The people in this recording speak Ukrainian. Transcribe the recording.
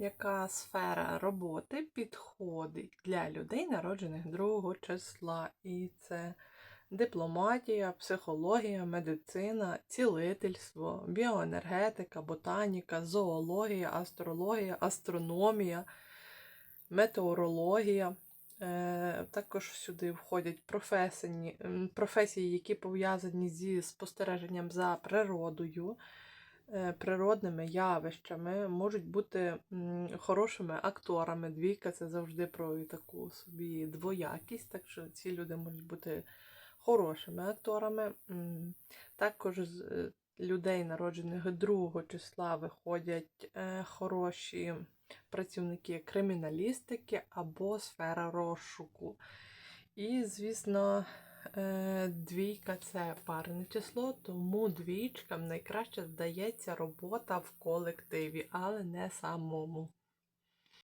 яка сфера роботи підходить для людей, народжених другого числа. І це дипломатія, психологія, медицина, цілительство, біоенергетика, ботаніка, зоологія, астрологія, астрономія, метеорологія. Е, Також сюди входять професії, професії, які пов'язані зі спостереженням за природою, природними явищами, можуть бути хорошими акторами. Двійка це завжди про таку собі двоякість, так що ці люди можуть бути хорошими акторами. Також з е, людей, народжених 2 числа, виходять е, хороші працівники криміналістики або сфера розшуку. І, звісно, е, двійка це парне число, тому двічкам найкраще вдається робота в колективі, але не самому.